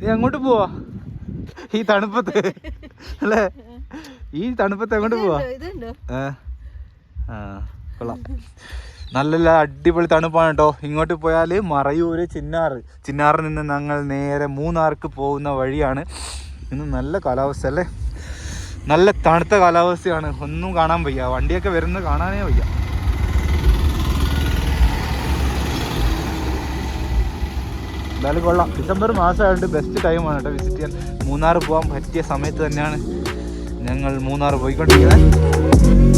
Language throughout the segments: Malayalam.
നീ അങ്ങോട്ട് പോവാ. ഈ തണുപ്പത്ത്. അല്ലേ? ഈ തണുപ്പത്ത് അങ്ങോട്ട് പോവാ. ആ കൊള്ളാം. നല്ല നല്ല അടിപൊളി തണുപ്പാണ് കേട്ടോ ഇങ്ങോട്ട് പോയാൽ മറയൂർ ചിന്നാറ് ചിന്നാറിൽ നിന്ന് ഞങ്ങൾ നേരെ മൂന്നാർക്ക് പോകുന്ന വഴിയാണ്. ഇന്ന് നല്ല കാലാവസ്ഥ അല്ലേ? നല്ല തണുത്ത കാലാവസ്ഥയാണ്. ഒന്നും കാണാൻ വയ്യ. വണ്ടിയൊക്കെ വരുന്നത് കാണാനേ വയ്യ. എന്തായാലും കൊള്ളാം. ഡിസംബർ മാസമായിട്ട് ബെസ്റ്റ് ടൈമാണ് കേട്ടോ വിസിറ്റ് ചെയ്യാൻ. മൂന്നാർ പോകാൻ പറ്റിയ സമയത്ത് തന്നെയാണ് ഞങ്ങൾ മൂന്നാർ പോയിക്കൊണ്ടിരിക്കുന്നത്.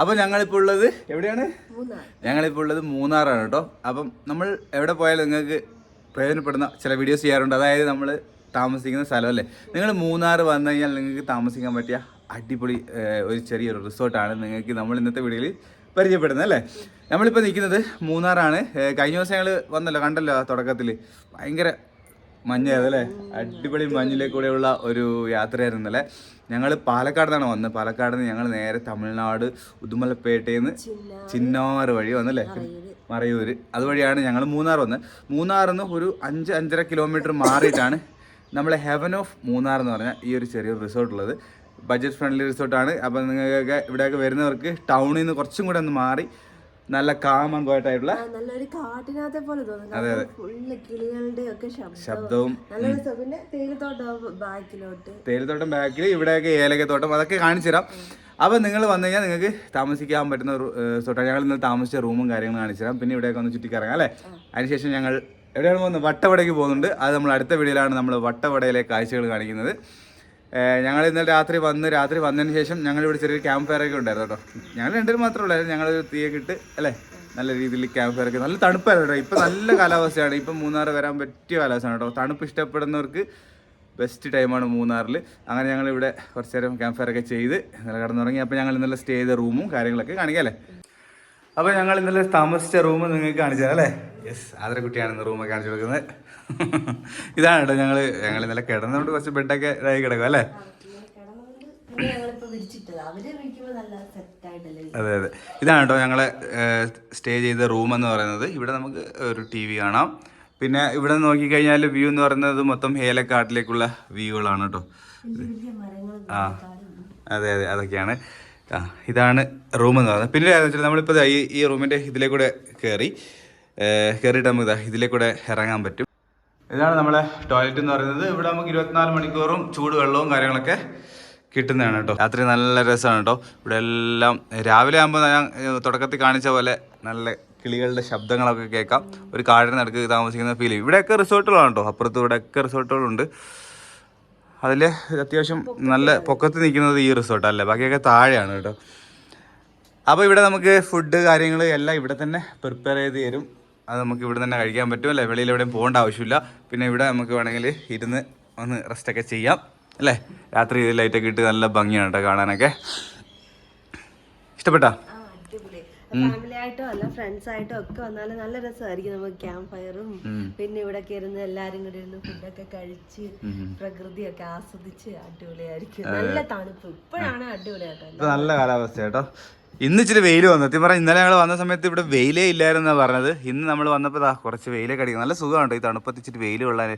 അപ്പോൾ ഞങ്ങളിപ്പോൾ ഉള്ളത് എവിടെയാണ്? ഞങ്ങളിപ്പോ ഞങ്ങളിപ്പോൾ ഉള്ളത് മൂന്നാറാണ് കേട്ടോ. അപ്പം നമ്മൾ എവിടെ പോയാലും നിങ്ങൾക്ക് പ്രയോജനപ്പെടുന്ന ചില വീഡിയോസ് ചെയ്യാറുണ്ട്. അതായത് നമ്മൾ താമസിക്കുന്ന സ്ഥലം അല്ലേ? നിങ്ങൾ മൂന്നാർ വന്നു കഴിഞ്ഞാൽ നിങ്ങൾക്ക് താമസിക്കാൻ പറ്റിയ അടിപൊളി ഒരു ചെറിയൊരു റിസോർട്ടാണ് നിങ്ങൾക്ക് നമ്മൾ ഇന്നത്തെ വീഡിയോയിൽ പരിചയപ്പെടുന്നത് അല്ലേ? നമ്മളിപ്പോൾ നിൽക്കുന്നത് മൂന്നാറാണ്. കഴിഞ്ഞ ദിവസം ഞങ്ങൾ വന്നല്ലോ കണ്ടല്ലോ തുടക്കത്തിൽ ഭയങ്കര മഞ്ഞായിരുന്നു അല്ലേ അടിപൊളി മഞ്ഞിലെ കൂടെയുള്ള ഒരു യാത്രയായിരുന്നു അല്ലേ? ഞങ്ങൾ പാലക്കാട് നിന്നാണ് വന്നത്. പാലക്കാട് നിന്ന് ഞങ്ങൾ നേരെ തമിഴ്നാട് ഉദുമലപ്പേട്ടയിൽ നിന്ന് ചിന്നാറ് വഴി വന്നല്ലേ? മറയൂർ അതുവഴിയാണ് ഞങ്ങൾ മൂന്നാർ വന്നത്. മൂന്നാറിൽ നിന്ന് ഒരു അഞ്ച് അഞ്ചര കിലോമീറ്റർ മാറിയിട്ടാണ് നമ്മൾ ഹെവൻ ഓഫ് മൂന്നാർ എന്ന് പറഞ്ഞ ഈ ഒരു ചെറിയൊരു റിസോർട്ട് ഉള്ളത്. ബഡ്ജറ്റ് ഫ്രണ്ട്ലി റിസോർട്ടാണ്. അപ്പോൾ നിങ്ങൾക്ക് ഇവിടെയൊക്കെ വരുന്നവർക്ക് ടൗണിൽ നിന്ന് കുറച്ചും കൂടെ ഒന്ന് മാറി നല്ല കാമൻ ആ, നല്ലൊരു കാട്ടിനകത്തെ പോലെ തോന്നുന്നു. ഫുള്ള് കിളികളുടെ ഒക്കെ ശബ്ദം ശബ്ദവും പിന്നെ തേയിലത്തോട്ടം ബാക്കിലോട്ട്. തേയിലത്തോട്ടം ബാക്കിൽ ഇവിടെയൊക്കെ ഏലക്കത്തോട്ടം അതൊക്കെ കാണിച്ചു തരാം. അപ്പോൾ നിങ്ങൾ വന്നു കഴിഞ്ഞാൽ നിങ്ങൾക്ക് താമസിക്കാൻ പറ്റുന്ന റിസോർട്ടാണ് ഞങ്ങൾ ഇന്ന് താമസിച്ച റൂമും കാര്യങ്ങളും കാണിച്ചു തരാം. പിന്നെ ഇവിടെയൊക്കെ ഒന്ന് ചുറ്റിക്കറങ്ങാം അല്ലേ? അതിനുശേഷം ഞങ്ങൾ എവിടെയാണ് പോകുന്നത്? വട്ടവടയ്ക്ക് പോകുന്നുണ്ട്. അത് നമ്മൾ അടുത്ത വീഡിയോയിലാണ് നമ്മൾ വട്ടവടയിലെ കാഴ്ചകൾ കാണിക്കുന്നത്. ഞങ്ങൾ ഇന്നലെ രാത്രി വന്ന് രാത്രി വന്നതിന് ശേഷം ഞങ്ങൾ ഇവിടെ ചെറിയൊരു ക്യാമ്പ് ഫയർ ഒക്കെ ഉണ്ടായിരുന്നു കേട്ടോ. ഞങ്ങൾ രണ്ടുപേരും മാത്രമേ ഉള്ളായിരുന്നു. ഞങ്ങൾ തീയൊക്കെ ഇട്ട് അല്ലേ? നല്ല രീതിയിൽ ക്യാമ്പ് ഫയർ ഒക്കെ. നല്ല തണുപ്പായിരുന്നു കേട്ടോ. ഇപ്പം നല്ല കാലാവസ്ഥയാണ്. ഇപ്പം മൂന്നാർ വരാൻ പറ്റിയ കാലാവസ്ഥയാണ് കേട്ടോ. തണുപ്പ് ഇഷ്ടപ്പെടുന്നവർക്ക് ബെസ്റ്റ് ടൈമാണ് മൂന്നാറിൽ. അങ്ങനെ ഞങ്ങൾ ഇവിടെ കുറച്ച് നേരം ക്യാമ്പ് ഫയർ ഒക്കെ ചെയ്ത് ഇന്നലെ കിടന്നുറങ്ങി. അപ്പോൾ ഞങ്ങൾ ഇന്നലെ സ്റ്റേ ചെയ്ത റൂമും കാര്യങ്ങളൊക്കെ കാണിക്കാം അല്ലേ? അപ്പോൾ ഞങ്ങൾ ഇന്നലെ താമസിച്ച റൂം നിങ്ങൾക്ക് കാണിച്ചാൽ അല്ലേ? യെസ് ആദരക്കുട്ടിയാണ് ഇന്ന് റൂമൊക്കെ കാണിച്ചു കൊടുക്കുന്നത്. ഇതാണ് കേട്ടോ ഞങ്ങൾ ഞങ്ങൾ ഇന്നലെ കിടന്നുകൊണ്ട് കുറച്ച് ബെഡൊക്കെ ഇതായി കിടക്കും അല്ലേ? അതെ അതെ. ഇതാണ് കേട്ടോ ഞങ്ങളെ സ്റ്റേ ചെയ്ത റൂം എന്ന് പറയുന്നത്. ഇവിടെ നമുക്ക് ഒരു ടി വി കാണാം. പിന്നെ ഇവിടെ നോക്കിക്കഴിഞ്ഞാൽ വ്യൂ എന്ന് പറയുന്നത് മൊത്തം ഹേലക്കാട്ടിലേക്കുള്ള വ്യൂകളാണ് കേട്ടോ. ആ അതെ അതെ അതൊക്കെയാണ്. ആ ഇതാണ് റൂം എന്ന് പറയുന്നത്. പിന്നെ വെച്ചാൽ നമ്മളിപ്പോൾ ഈ ഈ റൂമിന്റെ ഇതിലേക്കൂടെ കയറി കയറിയിട്ട് നമുക്ക് ഇതിലെ കൂടെ ഇറങ്ങാൻ പറ്റും. ഇതാണ് നമ്മളെ ടോയ്ലറ്റ് എന്ന് പറയുന്നത്. ഇവിടെ നമുക്ക് ഇരുപത്തിനാല് മണിക്കൂറും ചൂട് വെള്ളവും കാര്യങ്ങളൊക്കെ കിട്ടുന്നതാണ് കേട്ടോ. രാത്രി നല്ല രസമാണ് കേട്ടോ. ഇവിടെ എല്ലാം രാവിലെ ആകുമ്പോൾ ഞാൻ തുടക്കത്തിൽ കാണിച്ച പോലെ നല്ല കിളികളുടെ ശബ്ദങ്ങളൊക്കെ കേൾക്കാം. ഒരു കാടിന് നടുക്ക് താമസിക്കുന്ന ഫീൽ ഇവിടെയൊക്കെ റിസോർട്ടുകളാണ് കേട്ടോ. അപ്പുറത്ത് ഇവിടെയൊക്കെ റിസോർട്ടുകളുണ്ട്. അതിൽ അത്യാവശ്യം നല്ല പൊക്കത്ത് നിൽക്കുന്നത് ഈ റിസോർട്ടല്ലേ ബാക്കിയൊക്കെ താഴെയാണ് കേട്ടോ. അപ്പോൾ ഇവിടെ നമുക്ക് ഫുഡ് കാര്യങ്ങൾ എല്ലാം ഇവിടെ തന്നെ പ്രിപ്പയർ ചെയ്ത് തരും. അത് നമുക്ക് ഇവിടെ തന്നെ കഴിക്കാൻ പറ്റും അല്ലേ? വെളിയിൽ എവിടെയും പോകേണ്ട ആവശ്യമില്ല. പിന്നെ ഇവിടെ നമുക്ക് വേണമെങ്കിൽ ഇരുന്ന് ഒന്ന് റെസ്റ്റൊക്കെ ചെയ്യാം അല്ലേ? രാത്രി ലൈറ്റൊക്കെ ഇട്ട് നല്ല ഭംഗിയാണ് കേട്ടോ കാണാനൊക്കെ. ഇഷ്ടപ്പെട്ടാ? ഫാമിലി ആയിട്ടോ അല്ല ഫ്രണ്ട്സ് ആയിട്ടോ ഒക്കെ വന്നാലും നല്ല രസമായിരിക്കും നമുക്ക് ക്യാമ്പ് ഫയറും പിന്നെ ഇവിടെ ഇരുന്ന് എല്ലാരും കൂടി ഇരുന്ന് ഫുഡൊക്കെ കഴിച്ച് പ്രകൃതിയൊക്കെ ആസ്വദിച്ച് അടിപൊളിയായിരിക്കും. നല്ല തണുപ്പ്. ഇപ്പോഴാണ് അടിപൊളിയാട്ടോ നല്ല കാലാവസ്ഥ കേട്ടോ ഇന്ന് ഇച്ചിരി വെയിൽ വന്നു. സത്യം പറഞ്ഞാൽ ഇന്നലെ ഞങ്ങൾ വന്ന സമയത്ത് ഇവിടെ വെയിലേ ഇല്ലായിരുന്നാ പറഞ്ഞത്. ഇന്ന് നമ്മൾ വന്നപ്പോൾ ദാ കുറച്ച് വെയിലൊക്കെ അടിക്കും നല്ല സുഖമാണ് കേട്ടോ ഈ തണുപ്പത്ത് ഇച്ചിരി വെയിൽ കൊള്ളാൻ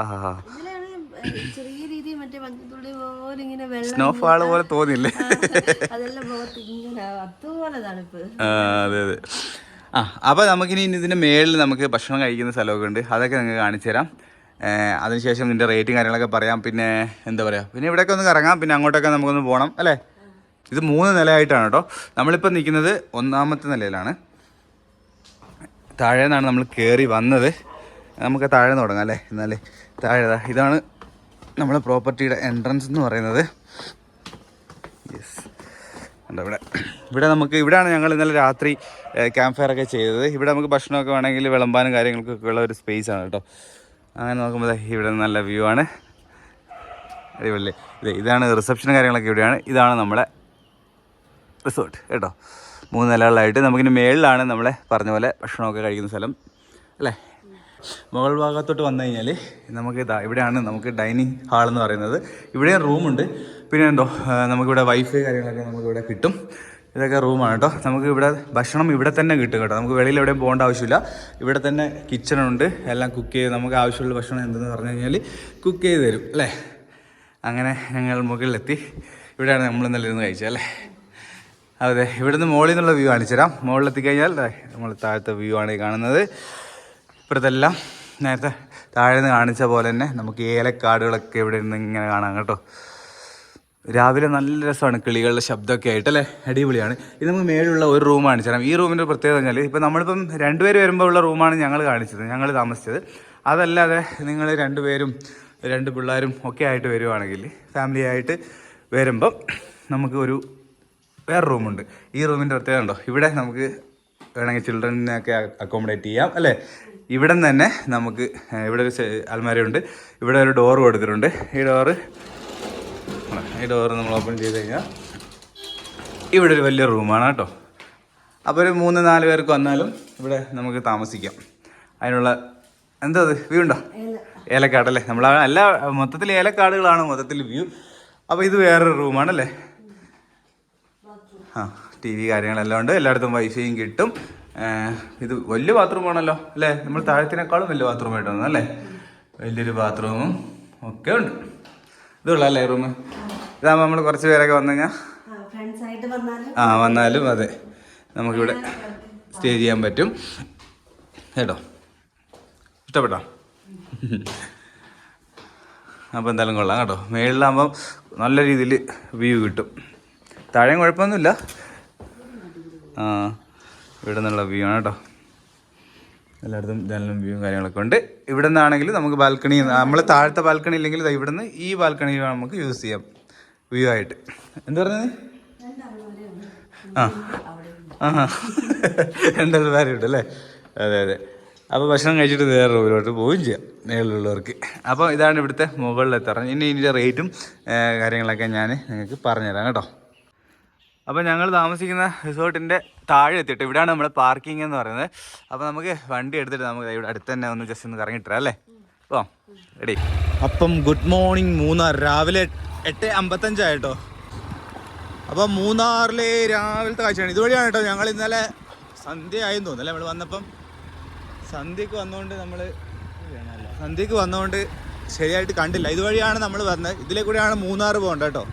ആഹാ. ചെറിയ രീതിയിൽ മറ്റേ മഞ്ഞത്തുള്ളി പോലെ ഇങ്ങനെ വെള്ളം സ്നോഫാൾ പോലെ തോന്നില്ലേ അതെല്ലാം മുഖത്ത് ഇങ്ങനെ അതുപോലെ തണുപ്പ്. അതെ അതെ. ആ അപ്പോൾ നമുക്കിനി ഇനി ഇതിന്റെ മേളിൽ നമുക്ക് ഭക്ഷണം കഴിക്കുന്ന സ്ഥലമൊക്കെ ഉണ്ട്. അതൊക്കെ നിങ്ങൾക്ക് കാണിച്ചു തരാം. അതിനുശേഷം ഇതിന്റെ റേറ്റും കാര്യങ്ങളൊക്കെ പറയാം. പിന്നെ എന്താ പറയുക പിന്നെ ഇവിടെയൊക്കെ ഒന്ന് കറങ്ങാം. പിന്നെ അങ്ങോട്ടൊക്കെ നമുക്കൊന്ന് പോകണം അല്ലേ? ഇത് മൂന്ന് നിലയായിട്ടാണ് കേട്ടോ. നമ്മളിപ്പോൾ നിൽക്കുന്നത് ഒന്നാമത്തെ നിലയിലാണ്. താഴെ നിന്നാണ് നമ്മൾ കയറി വന്നത്. നമുക്ക് താഴെ നിന്ന് തുടങ്ങാം അല്ലേ? എന്നാലേ താഴെ ഇതാണ് നമ്മളെ പ്രോപ്പർട്ടിയുടെ എൻട്രൻസ് എന്ന് പറയുന്നത്. യെസ് ഉണ്ട് ഇവിടെ? ഇവിടെ നമുക്ക് ഇവിടെയാണ് ഞങ്ങൾ ഇന്നലെ രാത്രി ക്യാമ്പ് ഫയർ ഒക്കെ ചെയ്തത്. ഇവിടെ നമുക്ക് ഭക്ഷണമൊക്കെ വേണമെങ്കിൽ വിളമ്പാനും കാര്യങ്ങൾക്കൊക്കെ ഉള്ള ഒരു സ്പേസ് ആണ് കേട്ടോ. അങ്ങനെ നോക്കുമ്പോൾ ഇവിടെ നല്ല വ്യൂ ആണ്. അടിപൊളി. ഇതാണ് റിസപ്ഷനും കാര്യങ്ങളൊക്കെ ഇവിടെയാണ്. ഇതാണ് നമ്മുടെ റിസോർട്ട് കേട്ടോ. മൂന്ന് നിലകളിലായിട്ട് നമുക്കിന് മേളിലാണ് നമ്മളെ പറഞ്ഞ പോലെ ഭക്ഷണമൊക്കെ കഴിക്കുന്ന സ്ഥലം അല്ലേ? മുകൾ ഭാഗത്തോട്ട് വന്നു കഴിഞ്ഞാൽ നമുക്ക് ഇതാ ഇവിടെയാണ് നമുക്ക് ഡൈനിങ് ഹാൾ എന്ന് പറയുന്നത്. ഇവിടെ റൂമുണ്ട് പിന്നെ എന്തോ നമുക്കിവിടെ വൈഫൈ കാര്യങ്ങളൊക്കെ നമുക്കിവിടെ കിട്ടും. ഇതൊക്കെ റൂമാണ് കേട്ടോ. നമുക്ക് ഇവിടെ ഭക്ഷണം ഇവിടെ തന്നെ കിട്ടും കേട്ടോ. നമുക്ക് വെളിയിൽ എവിടെയും പോകേണ്ട ആവശ്യമില്ല. ഇവിടെ തന്നെ കിച്ചണുണ്ട് എല്ലാം കുക്ക് ചെയ്ത് നമുക്ക് ആവശ്യമുള്ള ഭക്ഷണം എന്തെന്ന് പറഞ്ഞു കഴിഞ്ഞാൽ കുക്ക് ചെയ്ത് തരും അല്ലേ? അങ്ങനെ ഞങ്ങൾ മുകളിലെത്തി. ഇവിടെയാണ് നമ്മൾ ഇന്നലെ ഇരുന്ന് കഴിച്ചത് അല്ലേ? അതെ ഇവിടുന്ന് മുകളിൽ നിന്നുള്ള വ്യൂ കാണിച്ചു തരാം. എത്തിക്കഴിഞ്ഞാൽ കഴിഞ്ഞാൽ നമ്മൾ താഴത്തെ വ്യൂ ആണ് കാണുന്നത്. ഇപ്പുറത്തെല്ലാം നേരത്തെ താഴെ നിന്ന് കാണിച്ച പോലെ തന്നെ നമുക്ക് ഏലക്കാടുകളൊക്കെ ഇവിടെ നിന്ന് ഇങ്ങനെ കാണാം കേട്ടോ. രാവിലെ നല്ല രസമാണ് കിളികളുടെ ശബ്ദമൊക്കെ ആയിട്ട് അല്ലേ അടിപൊളിയാണ്. ഇത് നമുക്ക് മേലുള്ള ഒരു റൂം കാണിച്ചു തരാം. ഈ റൂമിന്റെ പ്രത്യേകത പറഞ്ഞാൽ ഇപ്പം നമ്മളിപ്പം രണ്ടുപേര് വരുമ്പോൾ ഉള്ള റൂമാണ് ഞങ്ങൾ കാണിച്ചത് ഞങ്ങൾ താമസിച്ചത്. അതല്ലാതെ നിങ്ങൾ രണ്ടുപേരും രണ്ട് പിള്ളേരും ഒക്കെ ആയിട്ട് വരുവാണെങ്കിൽ ഫാമിലി ആയിട്ട് വരുമ്പം നമുക്ക് ഒരു വേറെ റൂമുണ്ട് ഈ റൂമിന്റെ പ്രത്യേകത ഉണ്ടോ? ഇവിടെ നമുക്ക് വേണമെങ്കിൽ ചിൽഡ്രനൊക്കെ അക്കോമഡേറ്റ് ചെയ്യാം അല്ലേ? ഇവിടെ നിന്ന് തന്നെ നമുക്ക് ഇവിടെ ഒരു അൽമാരയുണ്ട് ഇവിടെ ഒരു ഡോർ കൊടുത്തിട്ടുണ്ട്. ഈ ഡോറ് ഈ ഡോറ് നമ്മൾ ഓപ്പൺ ചെയ്ത് കഴിഞ്ഞാൽ ഇവിടെ ഒരു വലിയ റൂമാണ് കേട്ടോ. അപ്പോൾ ഒരു മൂന്ന് നാല് പേർക്ക് വന്നാലും ഇവിടെ നമുക്ക് താമസിക്കാം. അതിനുള്ള എന്താ അത്? വ്യൂ ഉണ്ടോ? ഏലക്കാടല്ലേ നമ്മൾ എല്ലാ മൊത്തത്തിൽ ഏലക്കാടുകളാണ് മൊത്തത്തിൽ വ്യൂ അപ്പോൾ ഇത് വേറൊരു റൂമാണല്ലേ ആ ടി വി കാര്യങ്ങളെല്ലാം ഉണ്ട്. എല്ലായിടത്തും വൈഫൈയും കിട്ടും. ഇത് വലിയ ബാത്റൂം ആണല്ലോ അല്ലേ? നമ്മൾ താഴത്തിനേക്കാളും വലിയ ബാത്റൂം ആയിട്ട് വന്നു അല്ലേ? വലിയൊരു ബാത്റൂമും ഒക്കെ ഉണ്ട്. ഇതുള്ള അല്ലേ റൂം ഇതാകുമ്പോൾ നമ്മൾ കുറച്ച് പേരൊക്കെ വന്നു കഴിഞ്ഞാൽ ആ വന്നാലും അതെ. നമുക്കിവിടെ സ്റ്റേ ചെയ്യാൻ പറ്റും. കേട്ടോ? ഇഷ്ടപ്പെട്ടോ? അപ്പോൾ എന്തായാലും കൊള്ളാം കേട്ടോ. മേളിലാകുമ്പം നല്ല രീതിയിൽ വ്യൂ കിട്ടും. താഴെയും കുഴപ്പമൊന്നുമില്ല. ആ ഇവിടെ നിന്നുള്ള വ്യൂ ആണ് കേട്ടോ. എല്ലായിടത്തും ജനലും വ്യൂവും കാര്യങ്ങളൊക്കെ ഉണ്ട്. ഇവിടെ നിന്നാണെങ്കിൽ നമുക്ക് ബാൽക്കണി നമ്മൾ താഴത്തെ ബാൽക്കണി ഇല്ലെങ്കിൽ ഇവിടെ നിന്ന് ഈ ബാൽക്കണി നമുക്ക് യൂസ് ചെയ്യാം. വ്യൂ ആയിട്ട്. എന്ത് പറഞ്ഞത്? ആ. ആ രണ്ടത് പേരുണ്ട് അല്ലേ? അതെ അതെ. അപ്പോൾ ഭക്ഷണം കഴിച്ചിട്ട് വേറെ റൂമിലോട്ട് പോവുകയും ചെയ്യാം. മേളിലുള്ളവർക്ക്. അപ്പോൾ ഇതാണ് ഇവിടുത്തെ മുകളിലെത്തറ ഇനി ഇതിന്റെ റേറ്റും കാര്യങ്ങളൊക്കെ ഞാൻ നിങ്ങൾക്ക് പറഞ്ഞുതരാം കേട്ടോ. അപ്പോൾ ഞങ്ങൾ താമസിക്കുന്ന റിസോർട്ടിന്റെ താഴെ എത്തിയിട്ട് ഇവിടെയാണ് നമ്മുടെ പാർക്കിംഗ് എന്ന് പറയുന്നത്. അപ്പോൾ നമുക്ക് വണ്ടി എടുത്തിട്ട് നമുക്ക് ഇവിടെ അടുത്ത് തന്നെ ഒന്ന് ജസ്റ്റ് ഒന്ന് കറങ്ങിയിട്ടാ അല്ലേ? ഓ റെഡി അപ്പം ഗുഡ് മോർണിംഗ് മൂന്നാർ. രാവിലെ എട്ട് അമ്പത്തഞ്ചായിട്ടോ അപ്പോൾ മൂന്നാറിലെ രാവിലത്തെ കാഴ്ചയാണ്. ഇതുവഴിയാണ് കേട്ടോ ഞങ്ങൾ ഇന്നലെ സന്ധ്യ ആയെന്ന് തോന്നുന്നു. അല്ലേ? നമ്മൾ വന്നപ്പം സന്ധ്യക്ക് വന്നുകൊണ്ട് നമ്മൾ സന്ധ്യക്ക് വന്നുകൊണ്ട് ശരിയായിട്ട് കണ്ടില്ല. ഇതുവഴിയാണ് നമ്മൾ വന്നത്. ഇതിലെ കൂടെയാണ് മൂന്നാർ പോകേണ്ടത് കേട്ടോ.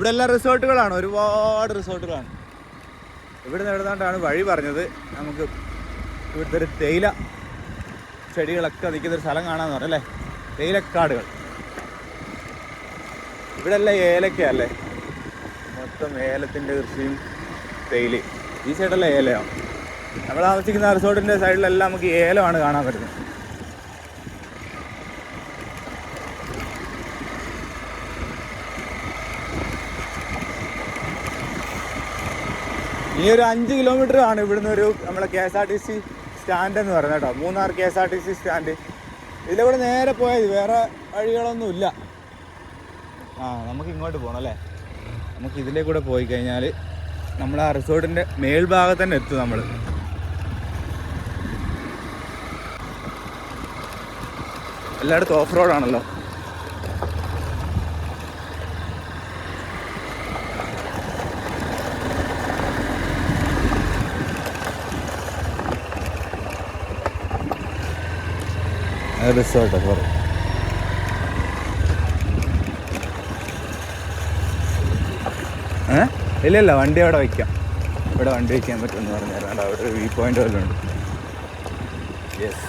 ഇവിടെ എല്ലാം റിസോർട്ടുകളാണ് ഒരുപാട് റിസോർട്ടുകളാണ്. ഇവിടെ നിന്ന് വഴി പറഞ്ഞത്. നമുക്ക് ഇവിടുത്തെ ഒരു തേയില ചെടികളൊക്കെ നിൽക്കുന്ന ഒരു സ്ഥലം കാണാമെന്ന് പറഞ്ഞല്ലേ തേയിലക്കാടുകൾ. ഇവിടെ എല്ലാം ഏലക്കയല്ലേ? മൊത്തം ഏലത്തിന്റെ കൃഷിയും തേയിലയും. ഈ സൈഡെല്ലാം ഏലയാണ് നമ്മൾ താമസിക്കുന്ന റിസോർട്ടിന്റെ സൈഡിലെല്ലാം നമുക്ക് ഏലമാണ് കാണാൻ പറ്റുന്നത്. ഇനി ഒരു അഞ്ച് കിലോമീറ്റർ ആണ് ഇവിടുന്ന് ഒരു നമ്മളെ K S R T C stand എന്ന് പറയുന്നത് കേട്ടോ. Munnar K S R T C stand ഇതിലൂടെ നേരെ പോയാൽ വേറെ വഴികളൊന്നും ഇല്ല. ആ നമുക്ക് ഇങ്ങോട്ട് പോകണം അല്ലേ? നമുക്ക് ഇതിലേ കൂടെ പോയി കഴിഞ്ഞാൽ നമ്മൾ ആ റിസോർട്ടിന്റെ മേൽഭാഗത്ത് തന്നെ എത്തും നമ്മൾ എല്ലായിടത്തും ഓഫ് റോഡാണല്ലോ റിസോർട്ട് ഏ? ഇല്ല ഇല്ല വണ്ടി അവിടെ വയ്ക്കാം ഇവിടെ വണ്ടി വയ്ക്കാൻ പറ്റുമെന്ന് പറഞ്ഞു അവിടെ ഒരു വ്യൂ പോയിന്റ് വല്ലതും ഉണ്ട്? യെസ്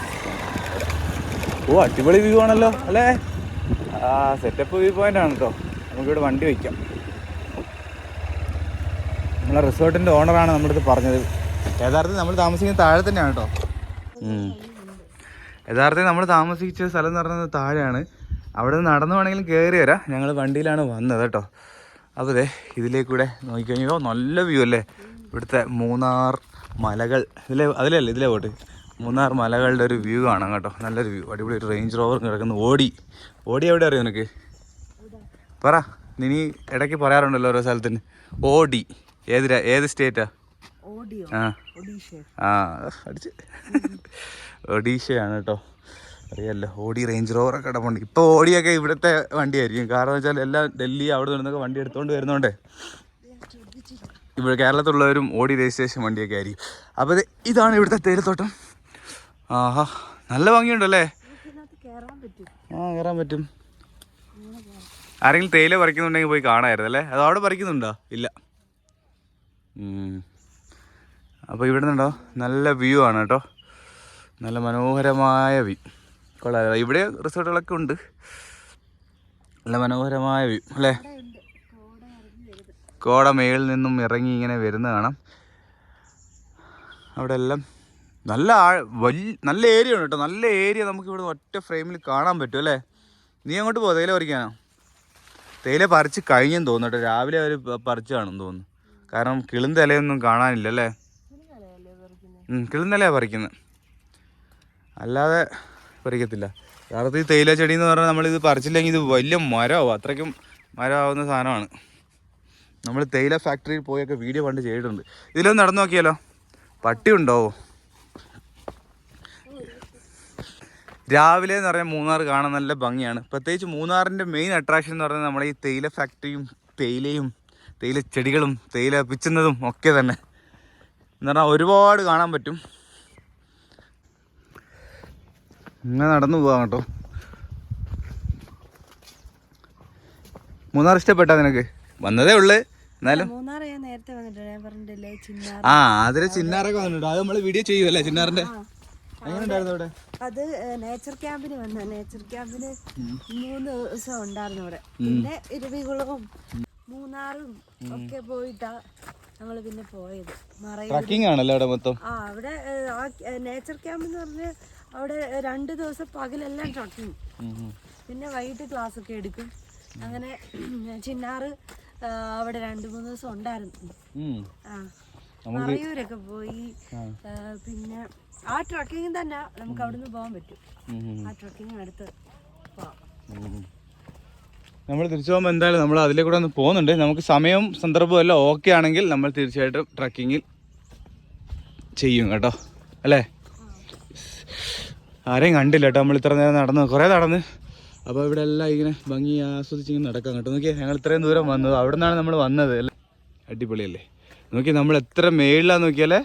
ഓ അടിപൊളി വ്യൂ ആണല്ലോ അല്ലേ? ആ സെറ്റപ്പ് വ്യൂ പോയിന്റ് ആണ് കേട്ടോ നമുക്കിവിടെ വണ്ടി വയ്ക്കാം നമ്മളെ റിസോർട്ടിന്റെ ഓണറാണ് നമ്മുടെ അടുത്ത് പറഞ്ഞത്. യഥാർത്ഥത്തിൽ നമ്മൾ താമസിക്കുന്ന താഴെ തന്നെയാണ് കേട്ടോ യഥാർത്ഥത്തിൽ നമ്മൾ താമസിച്ച സ്ഥലം എന്ന് പറയുന്നത് താഴെയാണ്. അവിടെ നിന്ന് നടന്നു വേണമെങ്കിലും കയറി വരാം. ഞങ്ങൾ വണ്ടിയിലാണ് വന്നത് കേട്ടോ. അപ്പോൾ അതെ ഇതിലേക്കൂടെ നോക്കിക്കഴിഞ്ഞോ നല്ല വ്യൂ അല്ലേ? ഇവിടുത്തെ മൂന്നാർ മലകൾ. ഇതിലെ അതിലല്ലേ ഇതിലെ പോട്ട് മൂന്നാർ മലകളുടെ ഒരു വ്യൂ കാണാം കേട്ടോ. നല്ലൊരു വ്യൂ അടിപൊളി ഒരു റേഞ്ച് റോവർ കിടക്കുന്ന. ഓടി. ഓടി എവിടെ അറിയാം നിനക്ക്? പറ. നീ ഇടയ്ക്ക് പറയാറുണ്ടല്ലോ ഓരോ സ്ഥലത്തിന്. ഓടി. ഏതിരാ ഏത് സ്റ്റേറ്റാ ആ? ആ അടിച്ച്. ഒഡീഷയാണ് കേട്ടോ. അറിയാമല്ലോ ഓടി റേഞ്ച് റോവറൊക്കെ കിടപ്പുണ്ട് ഇപ്പോൾ ഓടിയൊക്കെ ഇവിടുത്തെ വണ്ടിയായിരിക്കും. കാരണം വെച്ചാൽ എല്ലാം ഡൽഹി അവിടെ നിന്നൊക്കെ വണ്ടി എടുത്തുകൊണ്ട് വരുന്നോണ്ടേ. ഇവിടെ കേരളത്തിലുള്ളവരും ഓടി രജിസ്ട്രേഷൻ വണ്ടിയൊക്കെ ആയിരിക്കും. അപ്പോൾ ഇതാണ് ഇവിടുത്തെ തേയിലത്തോട്ടം. ആഹാ നല്ല ഭംഗിയുണ്ടല്ലേ? ആ കയറാൻ പറ്റും. ആരെങ്കിലും തേയില പറിക്കുന്നുണ്ടെങ്കിൽ പോയി കാണാമായിരുന്നു അല്ലേ? അത് അവിടെ പറിക്കുന്നുണ്ടോ? ഇല്ല. അപ്പോൾ ഇവിടെ നിന്നുണ്ടോ നല്ല വ്യൂ ആണ് കേട്ടോ. നല്ല മനോഹരമായ വ്യൂ. കൊള്ളാം. ഇവിടെ റിസോർട്ടുകളൊക്കെ ഉണ്ട്. നല്ല മനോഹരമായ വ്യൂ അല്ലേ? കോട മേളിൽ നിന്നും ഇറങ്ങി ഇങ്ങനെ വരുന്ന കാണാം. അവിടെ എല്ലാം നല്ല ആഴ വലിയ നല്ല ഏരിയ ഉണ്ട് കേട്ടോ. നല്ല ഏരിയ നമുക്ക് ഇവിടെ ഒറ്റ ഫ്രെയിമിൽ കാണാൻ പറ്റും അല്ലേ? നീ അങ്ങോട്ട് പോ തേയില പറിക്കാനോ? തേയില പറിച്ച് കഴിഞ്ഞെന്ന് തോന്നുന്നു കേട്ടോ. രാവിലെ അവർ പറിച്ച് കാണും തോന്നുന്നു. കാരണം കിളിന്തലയൊന്നും കാണാനില്ല അല്ലേ? കിളിന്തലയാണ് കിളുന്തലയാണ് പറിക്കുന്നത് അല്ലാതെ പറിക്കത്തില്ല. യഥാർത്ഥത്തിൽ ഈ തേയില ചെടി എന്ന് പറഞ്ഞാൽ നമ്മളിത് പറിച്ചില്ലെങ്കിൽ ഇത് വലിയ മരമാവും. അത്രയ്ക്കും മരമാവുന്ന സാധനമാണ്. നമ്മൾ തേയില ഫാക്ടറിയിൽ പോയൊക്കെ വീഡിയോ പണ്ട് ചെയ്തിട്ടുണ്ട്. ഇതിലൊന്ന് നടന്നു നോക്കിയാലോ? പട്ടി ഉണ്ടോ രാവിലെ എന്ന് പറഞ്ഞാൽ മൂന്നാർ കാണാൻ നല്ല ഭംഗിയാണ്. പ്രത്യേകിച്ച് മൂന്നാറിന്റെ മെയിൻ അട്രാക്ഷൻ എന്ന് പറഞ്ഞാൽ നമ്മളെ ഈ തേയില ഫാക്ടറിയും തേയിലയും തേയില ചെടികളും തേയില പിച്ചുന്നതും ഒക്കെ തന്നെ. എന്ന് പറഞ്ഞാൽ ഒരുപാട് കാണാൻ പറ്റും. ഇങ്ങനെ നടന്നു പോവാം കേട്ടോ. മൂന്നാർ ഇഷ്ടപ്പെട്ടാ നിനക്ക്? വന്നതേ ഉള്ളു. എന്നാലും മൂന്നാർ ഞാൻ നേരത്തെ വന്നിട്ടുണ്ട്. ഞാൻ പറഞ്ഞിട്ടില്ലേ ചിന്നാർ. ആ അതിലെ ചിന്നാറൊക്കെ വന്നിട്ടുണ്ട്. അത് നമ്മൾ വീഡിയോ ചെയ്യുമല്ലേ ചിന്നാറിന്റെ? അത് നേച്ചർ ക്യാമ്പിന് വന്ന. നേച്ചർ ക്യാമ്പിന് മൂന്ന് ദിവസം ഉണ്ടായിരുന്നു ഇവിടെ പിന്നെ ഇരുവികുളവും മൂന്നാറും ഒക്കെ പോയിട്ടാ ഞങ്ങൾ പിന്നെ പോയത്. ട്രക്കിംഗ് ആണല്ലോ അവിടെ മൊത്തം? ആ അവിടെ നേച്ചർ ക്യാമ്പ് എന്ന് പറഞ്ഞ് അവിടെ രണ്ട് ദിവസം പകലെല്ലാം ട്രക്കിങ് പിന്നെ വൈകിട്ട് ക്ലാസ് ഒക്കെ എടുക്കും. അങ്ങനെ ചിന്നാറ് അവിടെ രണ്ട് മൂന്ന് ദിവസം ഉണ്ടായിരുന്നു. ആ. മറയൂരൊക്കെ പോയി. പിന്നെ ആ ട്രക്കിങ് തന്നെ നമുക്ക് അവിടുന്ന് പോകാൻ പറ്റും. ആ ട്രക്കിങ് അടുത്ത് പോവാം. നമ്മൾ തിരിച്ചു പോകുമ്പോൾ എന്തായാലും നമ്മൾ അതിലെ കൂടെ ഒന്ന് പോകുന്നുണ്ട്. നമുക്ക് സമയവും സന്ദർഭവും എല്ലാം ഓക്കെ ആണെങ്കിൽ നമ്മൾ തീർച്ചയായിട്ടും ട്രക്കിങ്ങിൽ ചെയ്യും കേട്ടോ. അല്ലേ? ആരെയും കണ്ടില്ല കേട്ടോ നമ്മൾ ഇത്ര നേരം നടന്ന് കുറേ നടന്ന്. അപ്പോൾ ഇവിടെ എല്ലാം ഇങ്ങനെ ഭംഗി ആസ്വദിച്ച് ഇങ്ങനെ നടക്കാം കേട്ടോ നോക്കിയാൽ ഞങ്ങൾ ഇത്രയും ദൂരം വന്നത് അവിടെ നിന്നാണ് നമ്മൾ വന്നത്. അല്ലേ അടിപൊളിയല്ലേ? നോക്കി നമ്മൾ എത്ര മേളിലാന്ന് നോക്കിയാലേ?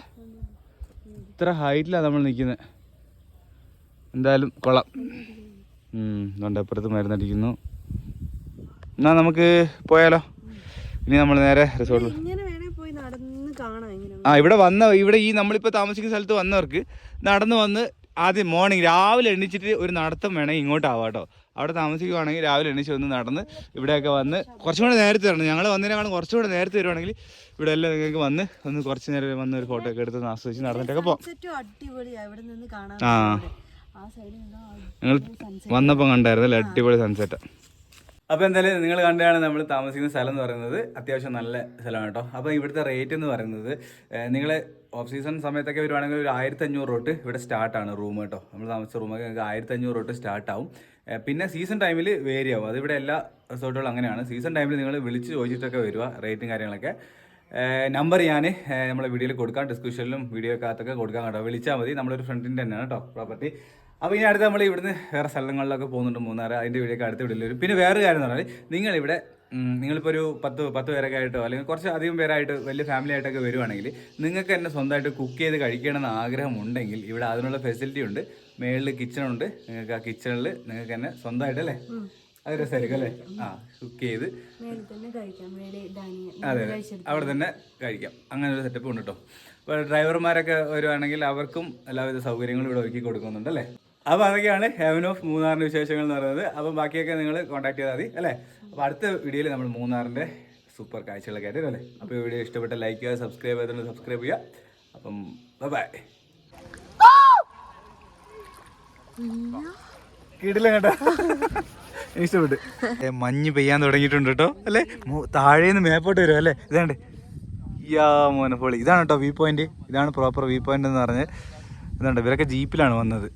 ഇത്ര ഹൈറ്റിലാണ് നമ്മൾ നിൽക്കുന്നത്. എന്തായാലും കൊള്ളാം. അപ്പുറത്ത് മരുന്നടിക്കുന്നു. എന്നാ നമുക്ക് പോയാലോ? ഇനി നമ്മൾ നേരെ റിസോർട്ടിൽ ആ ഇവിടെ വന്ന ഇവിടെ ഈ നമ്മളിപ്പോൾ താമസിക്കുന്ന സ്ഥലത്ത് വന്നവർക്ക് നടന്നു വന്ന് ആദ്യം മോർണിംഗ് രാവിലെ എണീച്ചിട്ട് ഒരു നടത്തം വേണമെങ്കിൽ ഇങ്ങോട്ടാവാം കേട്ടോ അവിടെ താമസിക്കുവാണെങ്കിൽ രാവിലെ എണീച്ച് വന്ന് നടന്ന് ഇവിടെയൊക്കെ വന്ന് കുറച്ചും കൂടെ നേരത്തെ വരണം. ഞങ്ങൾ വന്നതിനേക്കാളും കുറച്ചും കൂടെ നേരത്തെ വരുവാണെങ്കിൽ ഇവിടെ എല്ലാം നിങ്ങൾക്ക് വന്ന് ഒന്ന് കുറച്ച് നേരം വന്ന് ഒരു ഫോട്ടോ ഒക്കെ എടുത്ത് ആസ്വദിച്ച് നടന്നിട്ടൊക്കെ പോകാം ആ. ഞങ്ങൾ വന്നപ്പോൾ കണ്ടായിരുന്നു അല്ലേ? അടിപൊളി സൺസെറ്റ് അപ്പോൾ എന്തായാലും നിങ്ങൾ കണ്ടാണ് നമ്മൾ താമസിക്കുന്ന സ്ഥലം എന്ന് പറയുന്നത്. അത്യാവശ്യം നല്ല സ്ഥലമാണ് കേട്ടോ. അപ്പോൾ ഇവിടുത്തെ റേറ്റ് എന്ന് പറയുന്നത് നിങ്ങൾ ഓഫ് സീസൺ സമയത്തൊക്കെ വരുവാണെങ്കിൽ ഒരു ആയിരത്തി അഞ്ഞൂറ് തൊട്ട് ഇവിടെ സ്റ്റാർട്ടാണ് റൂം കേട്ടോ. നമ്മൾ താമസിച്ച റൂമൊക്കെ നിങ്ങൾക്ക് ആയിരത്തി അഞ്ഞൂറ് തൊട്ട് സ്റ്റാർട്ടാവും പിന്നെ സീസൺ ടൈമിൽ വേരി ആവും. അതിവിടെ എല്ലാ റിസോർട്ടുകളും അങ്ങനെയാണ്. സീസൺ ടൈമിൽ നിങ്ങൾ വിളിച്ച് ചോദിച്ചിട്ടൊക്കെ വരിക റേറ്റും കാര്യങ്ങളൊക്കെ. നമ്പർ ഞാൻ നമ്മളെ വീഡിയോയിൽ കൊടുക്കാം. ഡിസ്ക്രിപ്ഷനിലും വീഡിയോ വീഡിയോക്കകത്തൊക്കെ കൊടുക്കാം കേട്ടോ. വിളിച്ചാൽ മതി. നമ്മളൊരു ഫ്രണ്ടിന്റെ തന്നെയാണ് കേട്ടോ പ്രോപ്പർട്ടി അപ്പോൾ ഇനി അടുത്ത് നമ്മൾ ഇവിടുന്ന് വേറെ സ്ഥലങ്ങളിലൊക്കെ പോകുന്നുണ്ട് മൂന്നാറ്. അതിന്റെ വീഡിയോ അടുത്ത് വീഡിയോയിൽ വരും. പിന്നെ വേറെ കാര്യം എന്ന് പറഞ്ഞാൽ നിങ്ങളിവിടെ നിങ്ങളിപ്പോൾ ഒരു പത്ത് പത്ത് പേരൊക്കെ ആയിട്ടോ അല്ലെങ്കിൽ കുറച്ച് അധികം പേരായിട്ട് വലിയ ഫാമിലി ആയിട്ടൊക്കെ വരുവാണെങ്കിൽ നിങ്ങൾക്ക് തന്നെ സ്വന്തമായിട്ട് കുക്ക് ചെയ്ത് കഴിക്കണമെന്ന് ആഗ്രഹമുണ്ടെങ്കിൽ ഇവിടെ അതിനുള്ള ഫെസിലിറ്റി ഉണ്ട്. മേളിൽ കിച്ചണുണ്ട് നിങ്ങൾക്ക് ആ കിച്ചണിൽ നിങ്ങൾക്ക് തന്നെ സ്വന്തമായിട്ട് അല്ലേ? അത് രസമായിരിക്കും അല്ലേ? ആ കുക്ക് ചെയ്ത് അതെ അതെ. അവിടെ തന്നെ കഴിക്കാം. അങ്ങനെ ഒരു സെറ്റപ്പ് ഉണ്ട് കേട്ടോ അപ്പോൾ ഡ്രൈവർമാരൊക്കെ വരുവാണെങ്കിൽ അവർക്കും എല്ലാവിധ സൗകര്യങ്ങളും ഇവിടെ ഒരുക്കി കൊടുക്കുന്നുണ്ട് അല്ലേ? അപ്പോൾ അതൊക്കെയാണ് ഹെവൻ ഓഫ് മൂന്നാറിന്റെ വിശേഷങ്ങൾ എന്ന് പറയുന്നത്. അപ്പൊ ബാക്കിയൊക്കെ നിങ്ങൾ കോൺടാക്ട് ചെയ്താൽ മതി അല്ലേ? അപ്പോൾ അടുത്ത വീഡിയോയിൽ നമ്മൾ മൂന്നാറിന്റെ സൂപ്പർ കാഴ്ചകളൊക്കെ ആയിട്ട് അല്ലെ? അപ്പോൾ ഈ വീഡിയോ ഇഷ്ടപ്പെട്ട ലൈക്ക് ചെയ്യുക സബ്സ്ക്രൈബ് ചെയ്തിട്ടുണ്ട് സബ്സ്ക്രൈബ് ചെയ്യുക. അപ്പം ബൈ കിടില കേട്ടോ. ഇഷ്ടപ്പെട്ടു. മഞ്ഞ് പെയ്യാൻ തുടങ്ങിയിട്ടുണ്ട് കേട്ടോ അല്ലേ? താഴേന്ന് മേപ്പോട്ട് വരും അല്ലേ? ഇതാണ്ട്. യാ മോനപ്പോളി പൊളി. ഇതാണ് കേട്ടോ വ്യൂ പോയിന്റ് ഇതാണ് പ്രോപ്പർ വ്യൂ പോയിന്റ് എന്ന് പറഞ്ഞ്. ഇതുണ്ട് ഇവരൊക്കെ ജീപ്പിലാണ് വന്നത്.